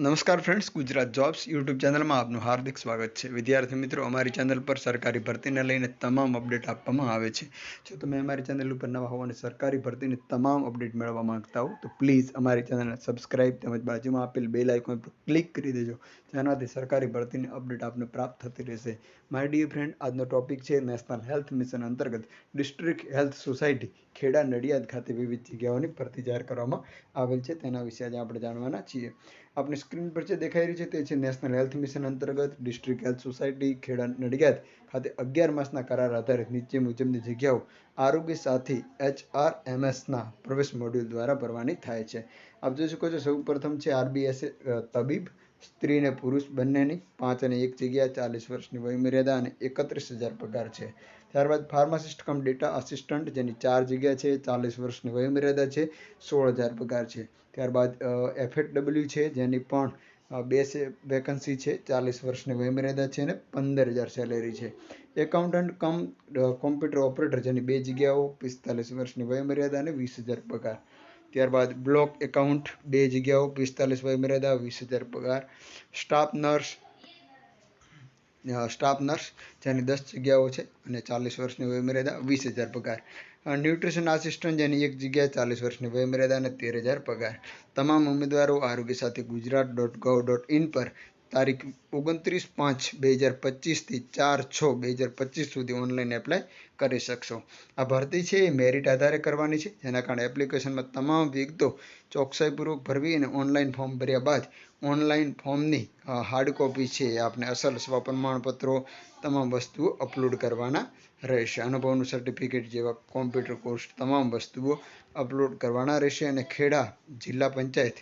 નમસ્કાર friends Gujarat jobs YouTube ચેનલમાં આપનું હાર્દિક સ્વાગત છે. વિદ્યાર્થી મિત્રો, અમારી ચેનલ પર સરકારી ભરતીને લઈને તમામ અપડેટ આપવામાં આવે છે. જો તમે અમારી ચેનલ ઉપર નવા અને સરકારી ભરતીની તમામ અપડેટ મેળવવા માંગતા હો, તો પ્લીઝ અમારી ચેનલને સબસ્ક્રાઇબ તેમજ બાજુમાં આપેલ બેલ આઇકોન પર ક્લિક કરી દેજો, જેનાથી સરકારી ભરતીની અપડેટ આપને પ્રાપ્ત થતી રહેશે. માય ડિયર ફ્રેન્ડ આજનો ટોપિક છે નેશનલ હેલ્થ મિશન અંતર્ગત district health society Kheda Nadiad ખાતે વિવિધ જગ્યાઓની ભરતી જાહેર કરવામાં આવેલ છે. તેના વિશે આજે આપણે જાણવાના છીએ. આપણી સ્ક્રીન પર જે દેખાઈ રહી છે તે છે નેશનલ હેલ્થ મિશન અંતર્ગત district health society Kheda Nadiad ખાતે અગિયાર માસના કરાર આધારે નીચે મુજબની જગ્યાઓ આરોગ્ય સાથી એચ આર એમએસના પ્રવેશ મોડ્યુલ દ્વારા ભરવાની થાય છે. આપ જોઈ શકો છો સૌ પ્રથમ છે આરબીએસ તબીબ સ્ત્રી અને પુરુષ બંનેની પાંચ અને એક જગ્યા ચાલીસ વર્ષની વયમર્યાદા અને એકત્રીસ હજાર પગાર છે. ત્યારબાદ ફાર્માસિસ્ટ કમ ડેટા આસિસ્ટન્ટ, જેની ચાર જગ્યા છે, ચાલીસ વર્ષની વયમર્યાદા છે, સોળ હજાર પગાર છે. ત્યારબાદ એફએડબલ્યુ છે, જેની પણ બે વેકન્સી છે, ચાલીસ વર્ષની વયમર્યાદા છે અને પંદર હજાર સેલેરી છે. એકાઉન્ટન્ટ કમ કોમ્પ્યુટર ઓપરેટર જેની બે જગ્યાઓ, પિસ્તાલીસ વર્ષની વયમર્યાદા અને વીસ હજાર પગાર. ત્યારબાદ બ્લોક એકાઉન્ટ, બે જગ્યાઓ, પિસ્તાલીસ વયમર્યાદા વીસ હજાર પગાર. સ્ટાફ નર્સ સ્ટાફ નર્સ, જેની દસ જગ્યાઓ છે અને ચાલીસ વર્ષની વયમર્યાદા વીસ હજાર પગાર. ન્યુટ્રિશન આસિસ્ટન્ટ જેની એક જગ્યાએ ચાલીસ વર્ષની વયમર્યાદા અને તેર હજાર પગાર. તમામ ઉમેદવારો Arogya Sathi Gujarat dot gov dot in પર તારીખ ઓગણત્રીસ પાંચ બે હજાર પચીસથી ચાર છ બે હજાર પચીસ સુધી ઓનલાઈન એપ્લાય કરી શકશો. આ ભરતી છે એ મેરિટ આધારે કરવાની છે. જેના કારણે એપ્લિકેશનમાં તમામ વિગતો ચોકસાઈપૂર્વક ભરવી અને ઓનલાઈન ફોર્મ ભર્યા બાદ ઓનલાઈન ફોર્મની હાર્ડ કોપી છે આપને અસલ પ્રમાણપત્રો તમામ વસ્તુઓ અપલોડ કરવાના રહેશે. અનુભવનું સર્ટિફિકેટ જેવા કોમ્પ્યુટર કોર્સ તમામ વસ્તુઓ અપલોડ કરવાના રહેશે અને ખેડા જિલ્લા પંચાયત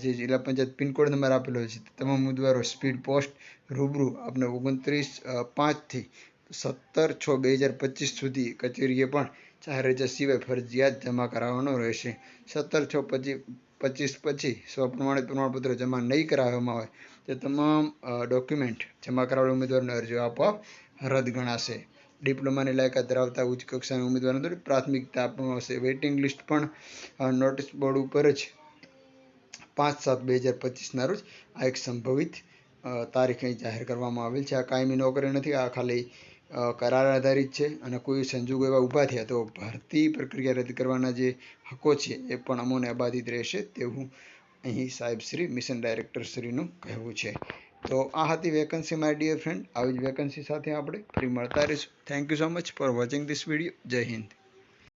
જે જિલ્લા પંચાયત પિનકોડ નંબર આપેલો છે તમામ ઉમેદવારો સ્પીડ પોસ્ટ રૂબરૂ આપને ઓગણત્રીસ પાંચથી સત્તર છ બે હજાર પચીસ સુધી કચેરીએ પણ ચાર રજા સિવાય ફરજિયાત જમા કરાવવાનો રહેશે. સત્તર છ પછી પચીસ પછી સ્વપ્રમાણિત પ્રમાણપત્ર જમા નહીં કરાવવામાં આવે તે તમામ ડોક્યુમેન્ટ જમા કરાવેલા ઉમેદવારને અરજીઓ આપવા રદ ગણાશે. ડિપ્લોમાની લાયકાત ધરાવતા ઉચ્ચ કક્ષાના ઉમેદવારોને પ્રાથમિકતા આપવામાં આવશે. વેઇટિંગ લિસ્ટ પણ નોટિસ બોર્ડ ઉપર જ પાંચ સાત બે હજાર પચીસના રોજ આ એક સંભવિત તારીખ અહીં જાહેર કરવામાં આવેલ છે. આ કાયમી નોકરી નથી, આ ખાલી કરાર આધારિત છે અને કોઈ સંજોગો એવા ઊભા થયા તો ભરતી પ્રક્રિયા રદ કરવાના જે હકો છે એ પણ અમોને અબાધિત રહેશે તેવું અહીં સાહેબ શ્રી, મિશન ડાયરેક્ટર શ્રીનું કહેવું છે. તો આ હતી વેકન્સી માય ડિયર ફ્રેન્ડ આવી જ વેકન્સી સાથે આપણે ફરી મળતા રહીશું. Thank you so much for watching this video Jai Hind.